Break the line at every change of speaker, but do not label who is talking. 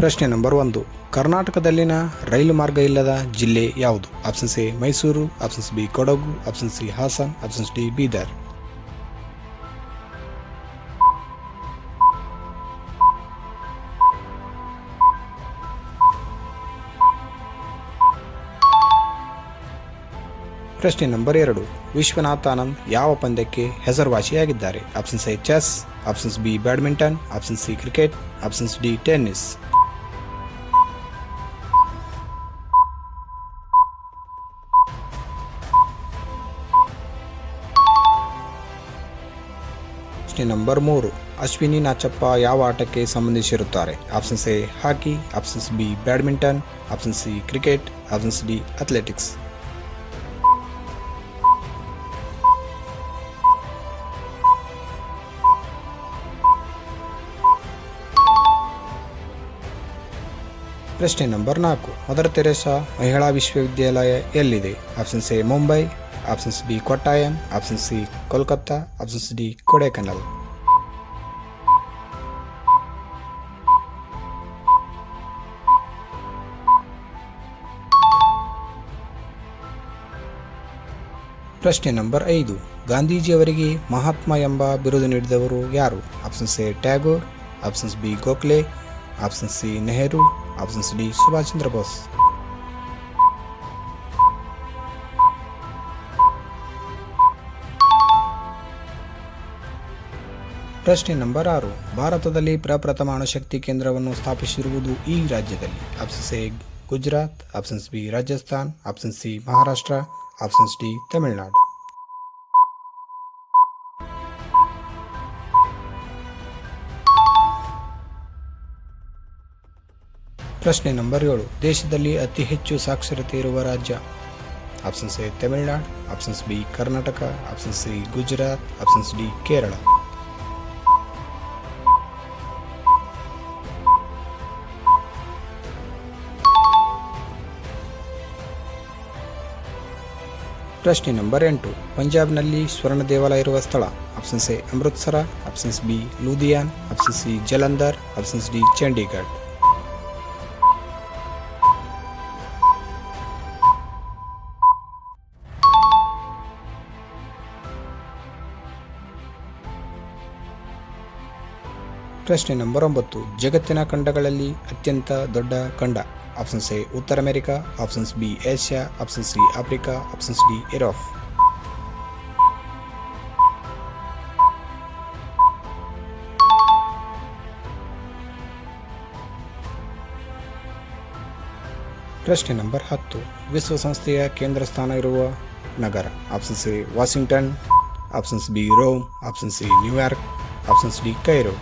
ಪ್ರಶ್ನೆ ನಂಬರ್ ಒಂದು. ಕರ್ನಾಟಕದಲ್ಲಿನ ರೈಲು ಮಾರ್ಗ ಇಲ್ಲದ ಜಿಲ್ಲೆ ಯಾವುದು? Options A, Mysuru options B, Kodagu options C, Hassan options D, Bidar. ಪ್ರಶ್ನೆ ನಂಬರ್ ಎರಡು. ವಿಶ್ವನಾಥ್ ಆನಂದ್ ಯಾವ ಪಂದ್ಯಕ್ಕೆ ಹೆಸರುವಾಸಿಯಾಗಿದ್ದಾರೆ? Options A, chess options B, badminton options C, cricket options D, tennis. ಪ್ರಶ್ನೆ ನಂಬರ್ ಮೂರು. ಅಶ್ವಿನಿ ನಾಚಪ್ಪ ಯಾವ ಆಟಕ್ಕೆ ಸಂಬಂಧಿಸಿರುತ್ತಾರೆ? Options A, hockey. Options B, badminton. Option C, cricket. Options D, athletics. ಪ್ರಶ್ನೆ ನಂಬರ್ ನಾಲ್ಕು. ಮದರ್ ತೆರೆಸಾ ಮಹಿಳಾ ವಿಶ್ವವಿದ್ಯಾಲಯ ಎಲ್ಲಿದೆ? Options A, Mumbai. Options B Kottayam options C Kolkata options D Kodaikanal ಪ್ರಶ್ನೆ ನಂಬರ್ ಐದು. ಗಾಂಧೀಜಿಯವರಿಗೆ ಮಹಾತ್ಮ ಎಂಬ ಬಿರುದು ನೀಡಿದವರು ಯಾರು? Options A Tagore options B Gokhale options C Nehru options D Subhash Chandra Bose ಪ್ರಶ್ನೆ ನಂಬರ್ ಆರು. ಭಾರತದಲ್ಲಿ ಪ್ರಪ್ರಥಮ ಅಣುಶಕ್ತಿ ಕೇಂದ್ರವನ್ನು ಸ್ಥಾಪಿಸಿರುವುದು ಈ ರಾಜ್ಯದಲ್ಲಿ. Options A Gujarat. Options B Rajasthan. Options C Maharashtra. Options D Tamil Nadu. ಪ್ರಶ್ನೆ ನಂಬರ್ ಏಳು. ದೇಶದಲ್ಲಿ ಅತಿ ಹೆಚ್ಚು ಸಾಕ್ಷರತೆ ಇರುವ ರಾಜ್ಯ. Options A Tamil Nadu. Options B Karnataka. Options C Gujarat. Options D Kerala. ಪ್ರಶ್ನೆ ನಂಬರ್ ಎಂಟು. ಪಂಜಾಬ್ನಲ್ಲಿ ಸ್ವರ್ಣ ದೇವಾಲಯ ಇರುವ ಸ್ಥಳ. Options A, Amritsar. Options B Ludhiana option C, Jalandhar. Options D, Chandigarh. ಪ್ರಶ್ನೆ ನಂಬರ್ ಒಂಬತ್ತು. ಜಗತ್ತಿನ ಖಂಡಗಳಲ್ಲಿ ಅತ್ಯಂತ ದೊಡ್ಡ ಖಂಡ. ಆಪ್ಷನ್ಸ್ ಎ ಉತ್ತರ America options B Asia options C Africa options D Europe ಪ್ರಶ್ನೆ ನಂಬರ್ ಹತ್ತು ವಿಶ್ವಸಂಸ್ಥೆಯ ಕೇಂದ್ರ ಸ್ಥಾನ ಇರುವ ನಗರ options A Washington options B Rome options C New York options D Cairo